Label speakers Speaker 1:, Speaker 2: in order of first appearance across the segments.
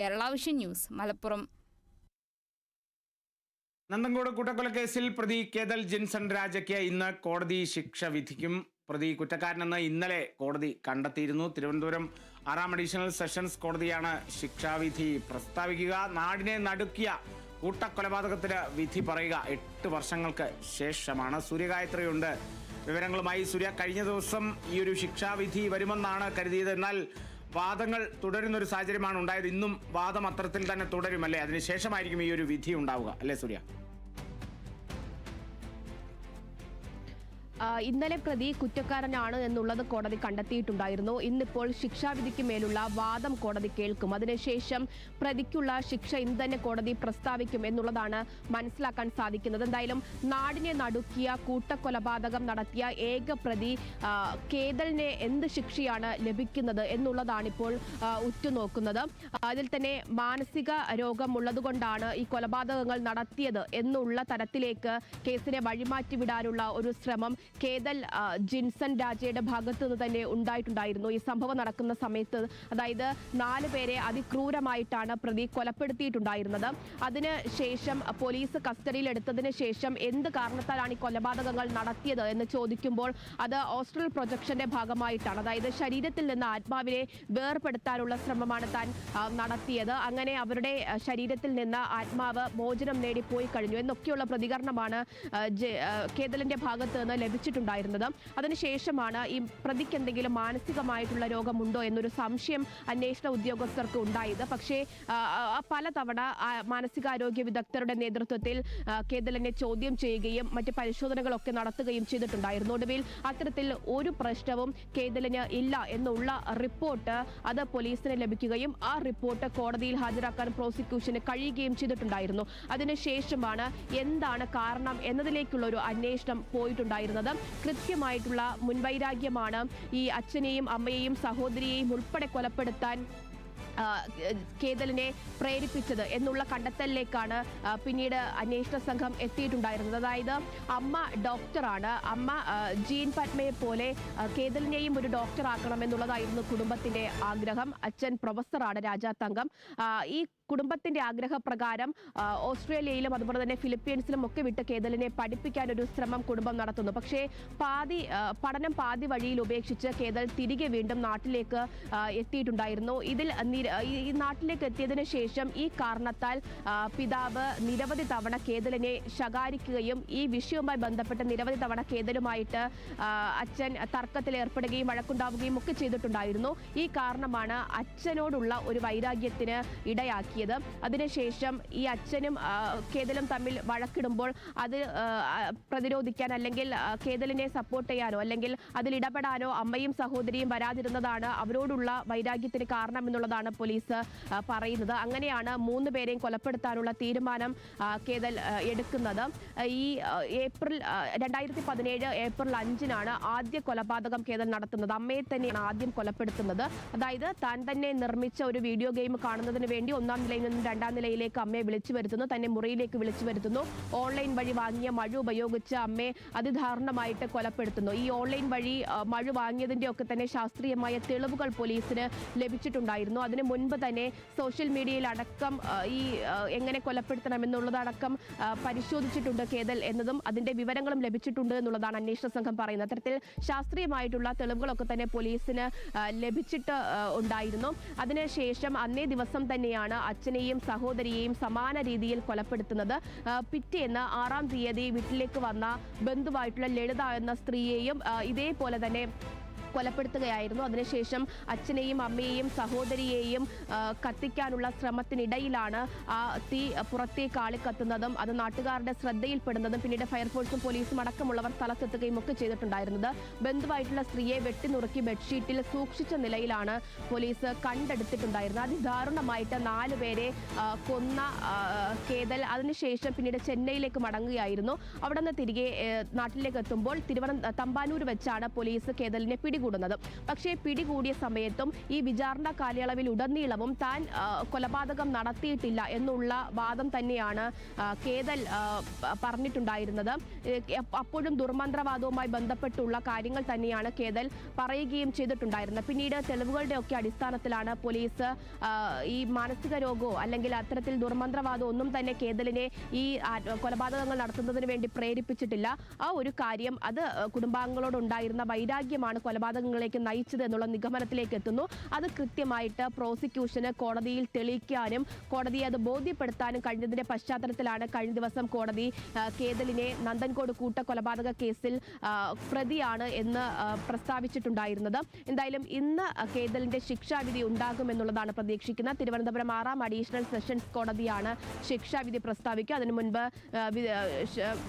Speaker 1: Kerala news Malappuram.
Speaker 2: Nanthancode കൂട്ടക്കൊലക്കേസിൽ പ്രതി കേതൽ ജിൻസൺ രാജയ്ക്ക് ഇന്ന് കോടതി ശിക്ഷ വിധിക്കും. പ്രതി കുറ്റക്കാരനെന്ന് ഇന്നലെ കോടതി കണ്ടെത്തിയിരുന്നു. തിരുവനന്തപുരം ആറാം അഡീഷണൽ സെഷൻസ് കോടതിയാണ് ശിക്ഷാവിധി പ്രസ്താവിക്കുക. നാടിനെ നടുക്കിയ കൂട്ടക്കൊലപാതകത്തിന് വിധി പറയുക എട്ട് വർഷങ്ങൾക്ക് ശേഷമാണ്. സൂര്യഗായത്രിയുണ്ട്. വിവരങ്ങളുമായി സൂര്യ കഴിഞ്ഞ ദിവസം ഈ ഒരു ശിക്ഷാവിധി വരുമെന്നാണ് കരുതിയത് എന്നാൽ വാദങ്ങൾ തുടരുന്ന ഒരു സാഹചര്യമാണ് ഉണ്ടായത്. ഇന്നും വാദം അത്രത്തിൽ തന്നെ തുടരും തുടരുമല്ലേ അതിനുശേഷമായിരിക്കും ഈ ഒരു വിധി ഉണ്ടാവുക. അല്ലേ സൂര്യ?
Speaker 3: ഇന്നലെ പ്രതി കുറ്റക്കാരനാണ് എന്നുള്ളത് കോടതി കണ്ടെത്തിയിട്ടുണ്ടായിരുന്നു. ഇന്നിപ്പോൾ ശിക്ഷാവിധിക്ക് മേലുള്ള വാദം കോടതി കേൾക്കും. അതിനുശേഷം പ്രതിക്കുള്ള ശിക്ഷ ഇന്ന് തന്നെ കോടതി പ്രസ്താവിക്കും എന്നുള്ളതാണ് മനസ്സിലാക്കാൻ സാധിക്കുന്നത്. എന്തായാലും നാടിനെ നടുക്കിയ കൂട്ടക്കൊലപാതകം നടത്തിയ ഏക പ്രതി കേതലിനെ എന്ത് ശിക്ഷയാണ് ലഭിക്കുന്നത് എന്നുള്ളതാണ് ഇപ്പോൾ ഉറ്റുനോക്കുന്നത്. അതിൽ തന്നെ മാനസിക രോഗം ഉള്ളതുകൊണ്ടാണ് ഈ കൊലപാതകങ്ങൾ നടത്തിയത് എന്നുള്ള തരത്തിലേക്ക് കേസിനെ വഴിമാറ്റി വിടാനുള്ള ഒരു ശ്രമം കേതൽ ജിൻസൺ രാജയുടെ ഭാഗത്തു നിന്ന് തന്നെ ഉണ്ടായിട്ടുണ്ടായിരുന്നു. ഈ സംഭവം നടക്കുന്ന സമയത്ത് അതായത് നാല് പേരെ അതിക്രൂരമായിട്ടാണ് പ്രതി കൊലപ്പെടുത്തിയിട്ടുണ്ടായിരുന്നത്. അതിന് ശേഷം പോലീസ് കസ്റ്റഡിയിൽ എടുത്തതിന് ശേഷം എന്ത് കാരണത്താലാണ് ഈ കൊലപാതകങ്ങൾ നടത്തിയത് എന്ന് ചോദിക്കുമ്പോൾ അത് ഹോസ്റ്റൽ പ്രൊജക്ഷന്റെ ഭാഗമായിട്ടാണ്. അതായത് ശരീരത്തിൽ നിന്ന് ആത്മാവിനെ വേർപെടുത്താനുള്ള ശ്രമമാണ് താൻ നടത്തിയത്. അങ്ങനെ അവരുടെ ശരീരത്തിൽ നിന്ന് ആത്മാവ് മോചനം നേടിപ്പോയി പോയി കഴിഞ്ഞു. എന്നൊക്കെയുള്ള പ്രതികരണമാണ് കേതലിന്റെ ഭാഗത്ത് നിന്ന് ലഭിച്ചിട്ടുണ്ടായിരുന്നത് അതിനുശേഷമാണ് ഈ പ്രതിക്ക് എന്തെങ്കിലും മാനസികമായിട്ടുള്ള രോഗമുണ്ടോ എന്നൊരു സംശയം അന്വേഷണ ഉദ്യോഗസ്ഥർക്ക് ഉണ്ടായത്. പക്ഷേ പലതവണ മാനസികാരോഗ്യ വിദഗ്ധരുടെ നേതൃത്വത്തിൽ കേതലിനെ ചോദ്യം ചെയ്യുകയും മറ്റ് പരിശോധനകളൊക്കെ നടത്തുകയും ചെയ്തിട്ടുണ്ടായിരുന്നു. ഒടുവിൽ അത്തരത്തിൽ ഒരു പ്രശ്നവും കേതലിന് ഇല്ല എന്നുള്ള റിപ്പോർട്ട് അത് പോലീസിന് ലഭിക്കുകയും ആ റിപ്പോർട്ട് കോടതിയിൽ ഹാജരാക്കാൻ പ്രോസിക്യൂഷന് കഴിയുകയും ചെയ്തിട്ടുണ്ടായിരുന്നു. അതിനുശേഷമാണ് എന്താണ് കാരണം എന്നതിലേക്കുള്ള ഒരു അന്വേഷണം പോയിട്ടുണ്ടായിരുന്നത്. കൃത്യമായിട്ടുള്ള മുൻവൈരാഗ്യമാണ് ഈ അച്ഛനെയും അമ്മയെയും സഹോദരിയെയും ഉൾപ്പെടെ കൊലപ്പെടുത്താൻ കേതലിനെ പ്രേരിപ്പിച്ചത് എന്നുള്ള കണ്ടെത്തലിലേക്കാണ് പിന്നീട് അന്വേഷണ സംഘം എത്തിയിട്ടുണ്ടായിരുന്നത്. അതായത് അമ്മ ഡോക്ടറാണ്. അമ്മ ജീൻ പത്മയെ പോലെ കേതലിനെയും ഒരു എന്നുള്ളതായിരുന്നു കുടുംബത്തിന്റെ ആഗ്രഹം. അച്ഛൻ പ്രൊഫസറാണ് രാജാ തങ്കം ഈ കുടുംബത്തിന്റെ ആഗ്രഹപ്രകാരം ഓസ്ട്രേലിയയിലും അതുപോലെ തന്നെ ഫിലിപ്പീൻസിലും ഒക്കെ വിട്ട് കേതലിനെ പഠിപ്പിക്കാൻ ഒരു ശ്രമം കുടുംബം നടത്തുന്നു. പക്ഷേ പാതി പഠനം പാതി വഴിയിൽ ഉപേക്ഷിച്ച് കേതൽ തിരികെ വീണ്ടും നാട്ടിലേക്ക് എത്തിയിട്ടുണ്ടായിരുന്നു. ഇതിൽ ഈ നാട്ടിലേക്ക് എത്തിയതിനു ശേഷം ഈ കാരണത്താൽ പിതാവ് നിരവധി തവണ കേതലിനെ ശകാരിക്കുകയും ഈ വിഷയവുമായി ബന്ധപ്പെട്ട് നിരവധി തവണ കേതലുമായിട്ട് അച്ഛൻ തർക്കത്തിൽ ഏർപ്പെടുകയും വഴക്കുണ്ടാവുകയും ഒക്കെ ചെയ്തിട്ടുണ്ടായിരുന്നു. ഈ കാരണമാണ് അച്ഛനോടുള്ള ഒരു വൈരാഗ്യത്തിന് ഇടയാക്കിയത്. അതിനുശേഷം ഈ അച്ഛനും കേതലും തമ്മിൽ വഴക്കിടുമ്പോൾ അത് പ്രതിരോധിക്കാൻ അല്ലെങ്കിൽ കേതലിനെ സപ്പോർട്ട് ചെയ്യാനോ അല്ലെങ്കിൽ അതിൽ ഇടപെടാനോ അമ്മയും സഹോദരിയും വരാതിരുന്നതാണ് അവരോടുള്ള വൈരാഗ്യത്തിന് കാരണം എന്നുള്ളതാണ് പോലീസ് പറയുന്നത്. അങ്ങനെയാണ് മൂന്ന് പേരെയും കൊലപ്പെടുത്താനുള്ള തീരുമാനം കേതൽ എടുക്കുന്നത്. ഈ ഏപ്രിൽ രണ്ടായിരത്തി പതിനേഴ് ഏപ്രിൽ അഞ്ചിനാണ് ആദ്യ കൊലപാതകം കേതൽ നടത്തുന്നത്. അമ്മയെ തന്നെയാണ് ആദ്യം കൊലപ്പെടുത്തുന്നത്. അതായത് താൻ തന്നെ നിർമ്മിച്ച ഒരു വീഡിയോ ഗെയിം കാണുന്നതിന് വേണ്ടി ഒന്നാം നിലയിൽ നിന്നും രണ്ടാം നിലയിലേക്ക് അമ്മയെ വിളിച്ചു വരുത്തുന്നു. തന്നെ മുറിയിലേക്ക് വിളിച്ചു വരുത്തുന്നു. ഓൺലൈൻ വഴി വാങ്ങിയ മഴ ഉപയോഗിച്ച് അമ്മയെ അതിദാരുണമായിട്ട് കൊലപ്പെടുത്തുന്നു. ഈ ഓൺലൈൻ വഴി മഴ വാങ്ങിയതിന്റെ ഒക്കെ തന്നെ ശാസ്ത്രീയമായ തെളിവുകൾ പോലീസിന് ലഭിച്ചിട്ടുണ്ടായിരുന്നു. അതിനു മുൻപ് തന്നെ സോഷ്യൽ മീഡിയയിൽ അടക്കം ഈ എങ്ങനെ കൊലപ്പെടുത്തണം എന്നുള്ളതടക്കം പരിശോധിച്ചിട്ടുണ്ട് കേതൽ എന്നതും അതിന്റെ വിവരങ്ങളും ലഭിച്ചിട്ടുണ്ട് എന്നുള്ളതാണ് അന്വേഷണ സംഘം പറയുന്നത്. അത്തരത്തിൽ ശാസ്ത്രീയമായിട്ടുള്ള തെളിവുകളൊക്കെ തന്നെ പോലീസിന് ലഭിച്ചിട്ട് ഉണ്ടായിരുന്നു. അതിനുശേഷം അന്നേ ദിവസം തന്നെയാണ് അച്ഛനെയും സഹോദരിയെയും സമാന രീതിയിൽ കൊലപ്പെടുത്തുന്നത്. പിറ്റേന്ന് ആറാം തീയതി വീട്ടിലേക്ക് വന്ന ബന്ധുവായിട്ടുള്ള ലളിത എന്ന സ്ത്രീയെയും ഇതേപോലെ തന്നെ കൊലപ്പെടുത്തുകയായിരുന്നു. അതിനുശേഷം അച്ഛനെയും അമ്മയെയും സഹോദരിയെയും കത്തിക്കാനുള്ള ശ്രമത്തിനിടയിലാണ് ആ തീ പുറത്തേക്ക് ആളിക്കത്തുന്നതും അത് നാട്ടുകാരുടെ ശ്രദ്ധയിൽപ്പെടുന്നതും പിന്നീട് ഫയർഫോഴ്സും പോലീസും അടക്കമുള്ളവർ സ്ഥലത്തെത്തുകയും ഒക്കെ ചെയ്തിട്ടുണ്ടായിരുന്നത്. ബന്ധുവായിട്ടുള്ള സ്ത്രീയെ വെട്ടിനുറുക്കി ബെഡ്ഷീറ്റിൽ സൂക്ഷിച്ച നിലയിലാണ് പോലീസ് കണ്ടെടുത്തിട്ടുണ്ടായിരുന്നത്. അതിദാരുണമായിട്ട് നാല് പേരെ കൊന്ന കേതൽ അതിനുശേഷം പിന്നീട് ചെന്നൈയിലേക്ക് മടങ്ങുകയായിരുന്നു. അവിടെ നിന്ന് തിരികെ നാട്ടിലേക്ക് എത്തുമ്പോൾ തിരുവനന്ത തമ്പാനൂർ വെച്ചാണ് പോലീസ് കേതലിനെ പിടികൂടി പിടികൂടുന്നത്. പക്ഷേ പിടികൂടിയ സമയത്തും ഈ വിചാരണ കാലയളവിൽ ഉടനീളവും താൻ കൊലപാതകം നടത്തിയിട്ടില്ല എന്നുള്ള വാദം തന്നെയാണ് കേതൽ പറഞ്ഞിട്ടുണ്ടായിരുന്നത്. അപ്പോഴും ദുർമന്ത്രവാദവുമായി ബന്ധപ്പെട്ടുള്ള കാര്യങ്ങൾ തന്നെയാണ് കേതൽ പറയുകയും ചെയ്തിട്ടുണ്ടായിരുന്നത്. പിന്നീട് തെളിവുകളുടെ ഒക്കെ അടിസ്ഥാനത്തിലാണ് പോലീസ് ഈ മാനസിക രോഗമോ അല്ലെങ്കിൽ അത്തരത്തിൽ ദുർമന്ത്രവാദമോ ഒന്നും തന്നെ കേതലിനെ ഈ കൊലപാതകങ്ങൾ നടത്തുന്നതിന് വേണ്ടി പ്രേരിപ്പിച്ചിട്ടില്ല. ആ ഒരു കാര്യം അത് കുടുംബാംഗങ്ങളോടുണ്ടായിരുന്ന വൈരാഗ്യമാണ് വൈരാഗ്യമാണ് കൊലപാതകങ്ങളിലേക്ക് നയിച്ചത് എന്നുള്ള നിഗമനത്തിലേക്ക് എത്തുന്നു. അത് കൃത്യമായിട്ട് പ്രോസിക്യൂഷന് കോടതിയിൽ തെളിയിക്കാനും കോടതിയെ അത് ബോധ്യപ്പെടുത്താനും കഴിഞ്ഞതിന്റെ പശ്ചാത്തലത്തിലാണ് കഴിഞ്ഞ ദിവസം കോടതി കേതലിനെ നന്ദൻകോട് കൂട്ട കൊലപാതക കേസിൽ പ്രതിയാണ് എന്ന് പ്രസ്താവിച്ചിട്ടുണ്ടായിരുന്നത്. എന്തായാലും ഇന്ന് കേതലിന്റെ ശിക്ഷാവിധി ഉണ്ടാകുമെന്നുള്ളതാണ് പ്രതീക്ഷിക്കുന്നത്. തിരുവനന്തപുരം ആറാം അഡീഷണൽ സെഷൻസ് കോടതിയാണ് ശിക്ഷാവിധി പ്രസ്താവിക്കുക. അതിനു മുൻപ്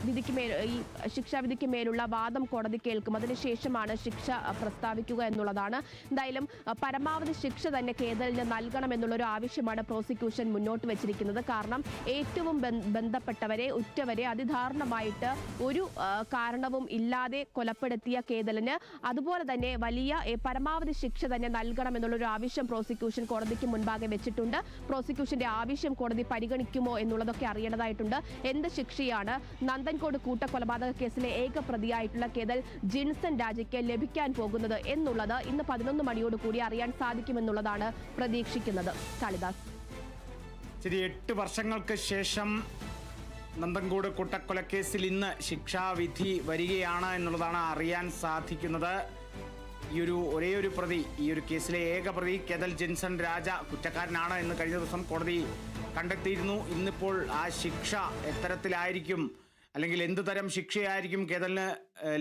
Speaker 3: വിധിക്ക് മേൽ ഈ ശിക്ഷാവിധിക്ക് മേലുള്ള വാദം കോടതി കേൾക്കും. അതിനുശേഷമാണ് ശിക്ഷ പ്രസ്താവിക്കുക എന്നുള്ളതാണ്. എന്തായാലും പരമാവധി ശിക്ഷ തന്നെ കേതലിന് നൽകണം എന്നുള്ളൊരു ആവശ്യമാണ് പ്രോസിക്യൂഷൻ മുന്നോട്ട് വെച്ചിരിക്കുന്നത്. കാരണം ഏറ്റവും ബന്ധപ്പെട്ടവരെ ഉറ്റവരെ അതിദാരുണമായിട്ട് ഒരു കാരണവും ഇല്ലാതെ കൊലപ്പെടുത്തിയ കേതലിന് അതുപോലെ തന്നെ വലിയ പരമാവധി ശിക്ഷ തന്നെ നൽകണം എന്നുള്ളൊരു ആവശ്യം പ്രോസിക്യൂഷൻ കോടതിക്ക് മുൻപാകെ വെച്ചിട്ടുണ്ട്. പ്രോസിക്യൂഷന്റെ ആവശ്യം കോടതി പരിഗണിക്കുമോ എന്നുള്ളതൊക്കെ അറിയേണ്ടതായിട്ടുണ്ട്. എന്ത് ശിക്ഷയാണ്? നന്ദൻകോട് കൂട്ടക്കൊലപാതക കേസിലെ ഏക പ്രതിയായിട്ടുള്ള കേതൽ ജിൻസൺ രാജയ്ക്ക് ലഭിക്കാൻ പോകുന്നത് എന്നുള്ളത് ഇന്ന് പതിനൊന്ന് മണിയോട് കൂടി അറിയാൻ സാധിക്കുമെന്നുള്ളതാണ് പ്രതീക്ഷിക്കുന്നത്. കാളിദാസ്.
Speaker 2: ശരി എട്ട് വർഷങ്ങൾക്ക് ശേഷം നന്തൻകൂട് കൂട്ടക്കൊലക്കേസിൽ ഇന്ന് ശിക്ഷാവിധി വരികയാണ് എന്നുള്ളതാണ് അറിയാൻ സാധിക്കുന്നത്. ഈ ഒരു ഒരേ ഒരു പ്രതി ഈ ഒരു കേസിലെ ഏക പ്രതി കെതൽ ജെൻസൺ രാജ കുറ്റക്കാരനാണ് എന്ന് കഴിഞ്ഞ ദിവസം കോടതി കണ്ടെത്തിയിരുന്നു. ഇന്നിപ്പോൾ ആ ശിക്ഷ എത്തരത്തിലായിരിക്കും. അല്ലെങ്കിൽ എന്ത് തരം ശിക്ഷയായിരിക്കും കേതലിന്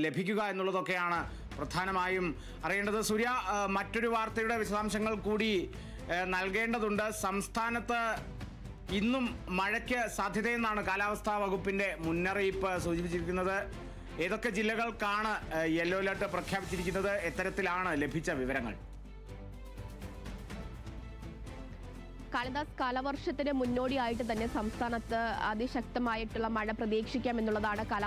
Speaker 2: ലഭിക്കുക എന്നുള്ളതൊക്കെയാണ് പ്രധാനമായും അറിയേണ്ടത് സൂര്യ മറ്റൊരു വാർത്തയുടെ വിശദാംശങ്ങൾ കൂടി നൽകേണ്ടതുണ്ട്. സംസ്ഥാനത്ത് ഇന്നും മഴയ്ക്ക് സാധ്യതയെന്നാണ് കാലാവസ്ഥാ വകുപ്പിന്റെ മുന്നറിയിപ്പ് സൂചിപ്പിച്ചിരിക്കുന്നത്. ഏതൊക്കെ ജില്ലകൾക്കാണ് യെല്ലോ അലർട്ട് പ്രഖ്യാപിച്ചിരിക്കുന്നത്? എത്തരത്തിലാണ് ലഭിച്ച വിവരങ്ങൾ.
Speaker 3: കാളിദാസ് കാലവർഷത്തിന് മുന്നോടിയായിട്ട് തന്നെ സംസ്ഥാനത്ത് അതിശക്തമായിട്ടുള്ള മഴ പ്രതീക്ഷിക്കാം എന്നുള്ളതാണ് കാലാ